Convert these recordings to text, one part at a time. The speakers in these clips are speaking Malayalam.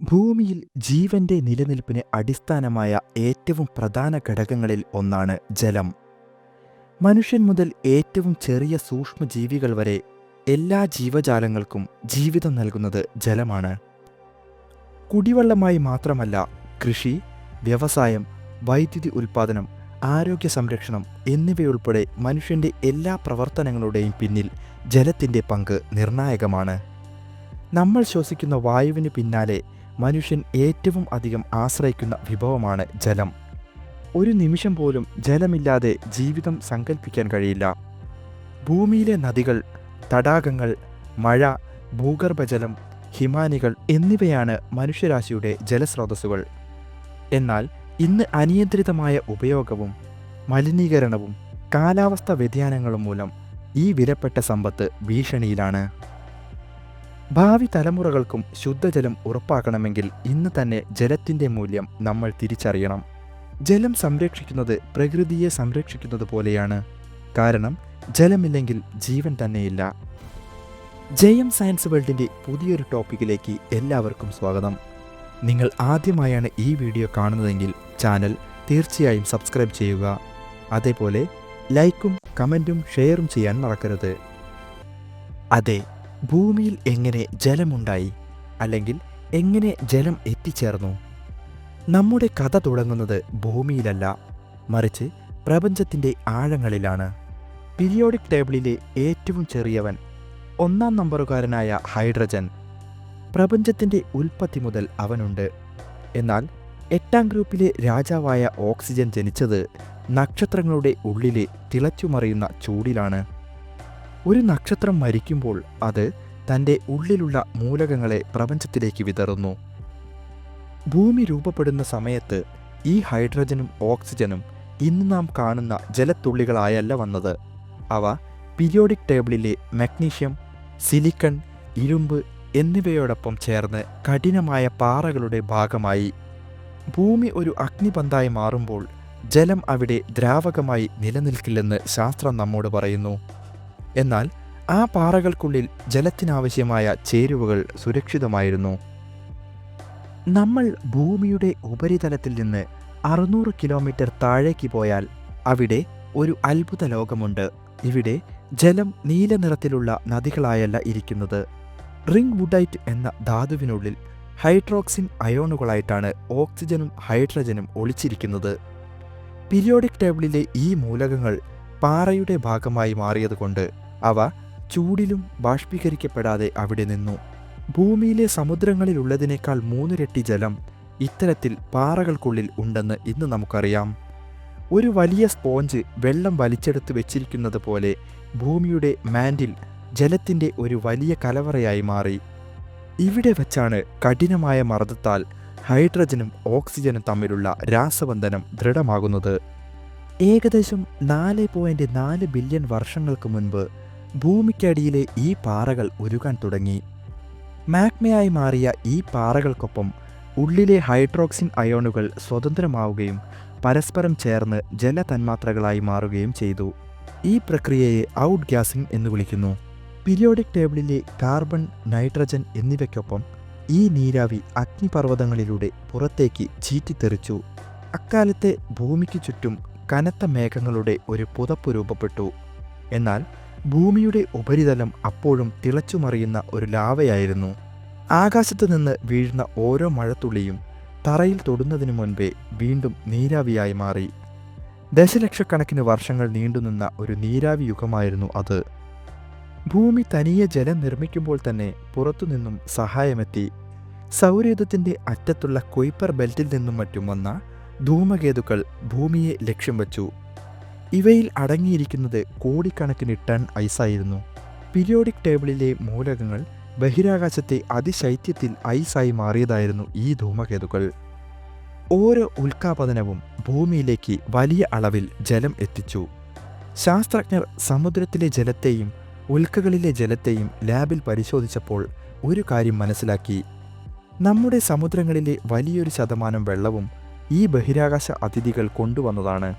ഭൂമിയിൽ ജീവന്റെ നിലനിൽപ്പിന് അടിസ്ഥാനമായ ഏറ്റവും പ്രധാന ഘടകങ്ങളിൽ ഒന്നാണ് ജലം. മനുഷ്യൻ മുതൽ ഏറ്റവും ചെറിയ സൂക്ഷ്മജീവികൾ വരെ എല്ലാ ജീവജാലങ്ങൾക്കും ജീവിതം നൽകുന്നത് ജലമാണ്. കുടിവെള്ളമായി മാത്രമല്ല കൃഷി വ്യവസായം വൈദ്യുതി ഉൽപ്പാദനം ആരോഗ്യ സംരക്ഷണം എന്നിവയുൾപ്പെടെ മനുഷ്യന്റെ എല്ലാ പ്രവർത്തനങ്ങളുടെയും പിന്നിൽ ജലത്തിന്റെ പങ്ക് നിർണായകമാണ്. നമ്മൾ ശ്വസിക്കുന്ന വായുവിന് പിന്നാലെ മനുഷ്യൻ ഏറ്റവും അധികം ആശ്രയിക്കുന്ന വിഭവമാണ് ജലം. ഒരു നിമിഷം പോലും ജലമില്ലാതെ ജീവിതം സങ്കല്പിക്കാൻ കഴിയില്ല. ഭൂമിയിലെ നദികൾ തടാകങ്ങൾ മഴ ഭൂഗർഭജലം ഹിമാനികൾ എന്നിവയാണ് മനുഷ്യരാശിയുടെ ജലസ്രോതസ്സുകൾ. എന്നാൽ ഇന്ന് അനിയന്ത്രിതമായ ഉപയോഗവും മലിനീകരണവും കാലാവസ്ഥ വ്യതിയാനങ്ങളും മൂലം ഈ വിലപ്പെട്ട സമ്പത്ത് ഭീഷണിയിലാണ്. ഭാവി തലമുറകൾക്കും ശുദ്ധജലം ഉറപ്പാക്കണമെങ്കിൽ ഇന്ന് തന്നെ ജലത്തിന്റെ മൂല്യം നമ്മൾ തിരിച്ചറിയണം. ജലം സംരക്ഷിക്കുന്നത് പ്രകൃതിയെ സംരക്ഷിക്കുന്നത് പോലെയാണ്. കാരണം ജലമില്ലെങ്കിൽ ജീവൻ തന്നെയില്ല. ജയം സയൻസ് വേൾഡിന്റെ പുതിയൊരു ടോപ്പിക്കിലേക്ക് എല്ലാവർക്കും സ്വാഗതം. നിങ്ങൾ ആദ്യമായാണ് ഈ വീഡിയോ കാണുന്നതെങ്കിൽ ചാനൽ തീർച്ചയായും സബ്സ്ക്രൈബ് ചെയ്യുക. അതേപോലെ ലൈക്കും കമന്റും ഷെയറും ചെയ്യാൻ മറക്കരുത്. അതെ ഭൂമിയിൽ എങ്ങനെ ജലമുണ്ടായി അല്ലെങ്കിൽ എങ്ങനെ ജലം എത്തിച്ചേർന്നു? നമ്മുടെ കഥ തുടങ്ങുന്നത് ഭൂമിയിലല്ല മറിച്ച് പ്രപഞ്ചത്തിന്റെ ആഴങ്ങളിലാണ്. പീരിയോഡിക് ടേബിളിലെ ഏറ്റവും ചെറിയവൻ ഒന്നാം നമ്പറുകാരനായ ഹൈഡ്രജൻ പ്രപഞ്ചത്തിന്റെ ഉൽപ്പത്തി മുതൽ അവനുണ്ട്. എന്നാൽ എട്ടാം ഗ്രൂപ്പിലെ രാജാവായ ഓക്സിജൻ ജനിച്ചത് നക്ഷത്രങ്ങളുടെ ഉള്ളിലെ തിളച്ചുമറിയുന്ന ചൂടിലാണ്. ഒരു നക്ഷത്രം മരിക്കുമ്പോൾ അത് തന്റെ ഉള്ളിലുള്ള മൂലകങ്ങളെ പ്രപഞ്ചത്തിലേക്ക് വിതറുന്നു. ഭൂമി രൂപപ്പെടുന്ന സമയത്ത് ഈ ഹൈഡ്രജനും ഓക്സിജനും ഇന്ന് നാം കാണുന്ന ജലത്തുള്ളികളായല്ല വന്നത്. അവ പീരിയോഡിക് ടേബിളിലെ മഗ്നീഷ്യം സിലിക്കൺ ഇരുമ്പ് എന്നിവയോടൊപ്പം ചേർന്ന് കഠിനമായ പാറകളുടെ ഭാഗമായി. ഭൂമി ഒരു അഗ്നിപന്തായി മാറുമ്പോൾ ജലം അവിടെ ദ്രാവകമായി നിലനിൽക്കില്ലെന്ന് ശാസ്ത്രം നമ്മോട് പറയുന്നു. എന്നാൽ ആ പാറകൾക്കുള്ളിൽ ജലത്തിനാവശ്യമായ ചേരുവകൾ സുരക്ഷിതമായിരുന്നു. നമ്മൾ ഭൂമിയുടെ ഉപരിതലത്തിൽ നിന്ന് അറുന്നൂറ് കിലോമീറ്റർ താഴേക്ക് പോയാൽ അവിടെ ഒരു അത്ഭുത ലോകമുണ്ട്. ഇവിടെ ജലം നീല നിറത്തിലുള്ള നദികളായല്ല ഇരിക്കുന്നത്. റിംഗ് വുഡൈറ്റ് എന്ന ധാതുവിനുള്ളിൽ ഹൈഡ്രോക്സിൻ അയോണുകളായിട്ടാണ് ഓക്സിജനും ഹൈഡ്രജനും ഒളിച്ചിരിക്കുന്നത്. പീരിയോഡിക് ടേബിളിലെ ഈ മൂലകങ്ങൾ പാറയുടെ ഭാഗമായി മാറിയതുകൊണ്ട് അവ ചൂടിലും ബാഷ്പീകരിക്കപ്പെടാതെ അവിടെ നിന്നു. ഭൂമിയിലെ സമുദ്രങ്ങളിലുള്ളതിനേക്കാൾ മൂന്നിരട്ടി ജലം ഇത്തരത്തിൽ പാറകൾക്കുള്ളിൽ ഉണ്ടെന്ന് ഇന്ന് നമുക്കറിയാം. ഒരു വലിയ സ്പോഞ്ച് വെള്ളം വലിച്ചെടുത്ത് വെച്ചിരിക്കുന്നത് പോലെ ഭൂമിയുടെ മാൻഡിൽ ജലത്തിന്റെ ഒരു വലിയ കലവറയായി മാറി. ഇവിടെ വച്ചാണ് കഠിനമായ മർദ്ദത്താൽ ഹൈഡ്രജനും ഓക്സിജനും തമ്മിലുള്ള രാസബന്ധനം ദൃഢമാകുന്നത്. ഏകദേശം നാല് പോയിന്റ് നാല് ബില്യൺ വർഷങ്ങൾക്ക് മുൻപ് ഭൂമിക്കടിയിലെ ഈ പാറകൾ ഉരുകാൻ തുടങ്ങി. മാഗ്മയായി മാറിയ ഈ പാറകൾക്കൊപ്പം ഉള്ളിലെ ഹൈഡ്രോക്സിൻ അയോണുകൾ സ്വതന്ത്രമാവുകയും പരസ്പരം ചേർന്ന് ജലതന്മാത്രകളായി മാറുകയും ചെയ്തു. ഈ പ്രക്രിയയെ ഔട്ട് ഗ്യാസിംഗ് എന്ന് വിളിക്കുന്നു. പിരിയോഡിക് ടേബിളിലെ കാർബൺ നൈട്രജൻ എന്നിവയ്ക്കൊപ്പം ഈ നീരാവി അഗ്നിപർവതങ്ങളിലൂടെ പുറത്തേക്ക് ചീറ്റിത്തെറിച്ചു. അക്കാലത്തെ ഭൂമിക്ക് ചുറ്റും കനത്ത മേഘങ്ങളുടെ ഒരു പുതപ്പ് രൂപപ്പെട്ടു. എന്നാൽ ഭൂമിയുടെ ഉപരിതലം അപ്പോഴും തിളച്ചുമറിയുന്ന ഒരു ലാവയായിരുന്നു. ആകാശത്തു നിന്ന് വീഴുന്ന ഓരോ മഴത്തുള്ളിയും തറയിൽ തൊടുന്നതിനു മുൻപേ വീണ്ടും നീരാവിയായി മാറി. ദശലക്ഷക്കണക്കിന് വർഷങ്ങൾ നീണ്ടുനിന്ന ഒരു നീരാവി യുഗമായിരുന്നു അത്. ഭൂമി തനിയെ ജലം നിർമ്മിക്കുമ്പോൾ തന്നെ പുറത്തുനിന്നും സഹായമെത്തി. സൗരയുധത്തിന്റെ അറ്റത്തുള്ള കൊയ്പ്പർ ബെൽറ്റിൽ നിന്നും മറ്റും വന്ന ധൂമകേതുക്കൾ ഭൂമിയെ ലക്ഷ്യം വച്ചു. ഇവയിൽ അടങ്ങിയിരിക്കുന്നത് കോടിക്കണക്കിന് ടൺ ഐസായിരുന്നു. പിരിയോഡിക് ടേബിളിലെ മൂലകങ്ങൾ ബഹിരാകാശത്തെ അതിശൈത്യത്തിൽ ഐസായി മാറിയതായിരുന്നു ഈ ധൂമകേതുക്കൾ. ഓരോ ഉൽക്കാപതനവും ഭൂമിയിലേക്ക് വലിയ അളവിൽ ജലം എത്തിച്ചു. ശാസ്ത്രജ്ഞർ സമുദ്രത്തിലെ ജലത്തെയും ഉൽക്കകളിലെ ജലത്തെയും ലാബിൽ പരിശോധിച്ചപ്പോൾ ഒരു കാര്യം മനസ്സിലാക്കി. നമ്മുടെ സമുദ്രങ്ങളിലെ വലിയൊരു ശതമാനം വെള്ളവും ഈ ബഹിരാകാശ അതിഥികൾ കൊണ്ടുവന്നതാണ്.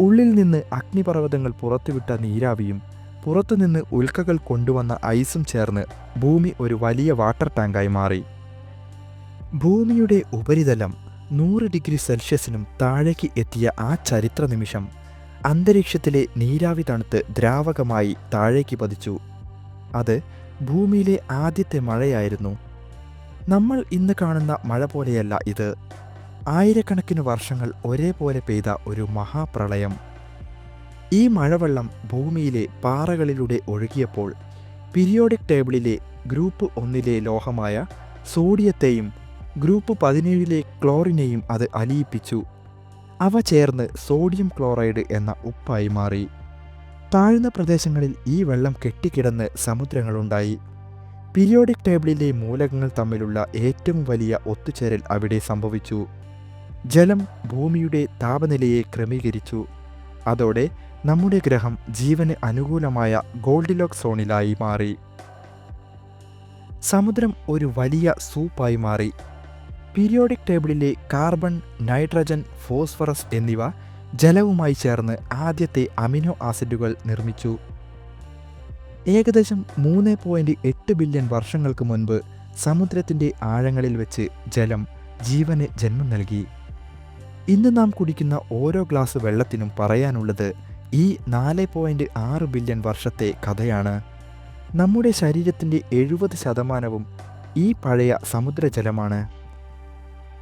ഉള്ളിൽ നിന്ന് അഗ്നിപർവതങ്ങൾ പുറത്തുവിട്ട നീരാവിയും പുറത്തുനിന്ന് ഉൽക്കകൾ കൊണ്ടുവന്ന ഐസും ചേർന്ന് ഭൂമി ഒരു വലിയ വാട്ടർ ടാങ്കായി മാറി. ഭൂമിയുടെ ഉപരിതലം നൂറ് ഡിഗ്രി സെൽഷ്യസിനും താഴേക്ക് എത്തിയ ആ ചരിത്ര നിമിഷം അന്തരീക്ഷത്തിലെ നീരാവി തണുത്ത് ദ്രാവകമായി താഴേക്ക് പതിച്ചു. അത് ഭൂമിയിലെ ആദ്യത്തെ മഴയായിരുന്നു. നമ്മൾ ഇന്ന് കാണുന്ന മഴ പോലെയല്ല ഇത്. ആയിരക്കണക്കിന് വർഷങ്ങൾ ഒരേപോലെ പെയ്ത ഒരു മഹാപ്രളയം. ഈ മഴവെള്ളം ഭൂമിയിലെ പാറകളിലൂടെ ഒഴുകിയപ്പോൾ പീരിയോഡിക് ടേബിളിലെ ഗ്രൂപ്പ് ഒന്നിലെ ലോഹമായ സോഡിയത്തെയും ഗ്രൂപ്പ് പതിനേഴിലെ ക്ലോറിനെയും അത് അലിയിപ്പിച്ചു. അവ ചേർന്ന് സോഡിയം ക്ലോറൈഡ് എന്ന ഉപ്പായി മാറി. താഴ്ന്ന പ്രദേശങ്ങളിൽ ഈ വെള്ളം കെട്ടിക്കിടന്ന് സമുദ്രങ്ങളുണ്ടായി. പീരിയോഡിക് ടേബിളിലെ മൂലകങ്ങൾ തമ്മിലുള്ള ഏറ്റവും വലിയ ഒത്തുചേരൽ അവിടെ സംഭവിച്ചു. ജലം ഭൂമിയുടെ താപനിലയെ ക്രമീകരിച്ചു. അതോടെ നമ്മുടെ ഗ്രഹം ജീവന് അനുകൂലമായ ഗോൾഡിലോക്ക് സോണിലായി മാറി. സമുദ്രം ഒരു വലിയ സൂപ്പായി മാറി. പീരിയോഡിക് ടേബിളിലെ കാർബൺ നൈട്രജൻ ഫോസ്ഫറസ് എന്നിവ ജലവുമായി ചേർന്ന് ആദ്യത്തെ അമിനോ ആസിഡുകൾ നിർമ്മിച്ചു. ഏകദേശം മൂന്ന് പോയിന്റ് എട്ട് ബില്യൺ വർഷങ്ങൾക്ക് മുൻപ് സമുദ്രത്തിന്റെ ആഴങ്ങളിൽ വെച്ച് ജലം ജീവന് ജന്മം നൽകി. ഇന്ന് നാം കുടിക്കുന്ന ഓരോ ഗ്ലാസ് വെള്ളത്തിനും പറയാനുള്ളത് ഈ നാല് പോയിന്റ് ആറ് ബില്യൺ വർഷത്തെ കഥയാണ്. നമ്മുടെ ശരീരത്തിന്റെ എഴുപത് ശതമാനവും ഈ പഴയ സമുദ്രജലമാണ്.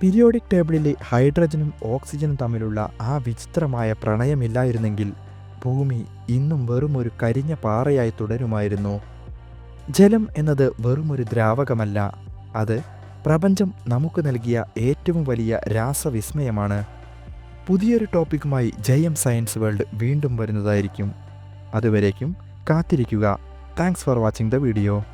പീരിയോഡിക് ടേബിളിലെ ഹൈഡ്രജനും ഓക്സിജനും തമ്മിലുള്ള ആ വിചിത്രമായ പ്രണയമില്ലായിരുന്നെങ്കിൽ ഭൂമി ഇന്നും വെറും ഒരു കരിഞ്ഞ പാറയായി തുടരുമായിരുന്നു. ജലം എന്നത് വെറുമൊരു ദ്രാവകമല്ല അത് പ്രപഞ്ചം നമുക്ക് നൽകിയ ഏറ്റവും വലിയ രാസവിസ്മയമാണ്. പുതിയൊരു ടോപ്പിക്കുമായി ജയം സയൻസ് വേൾഡ് വീണ്ടും വരുന്നതായിരിക്കും. അതുവരേക്കും കാത്തിരിക്കുക. Thanks for watching the video.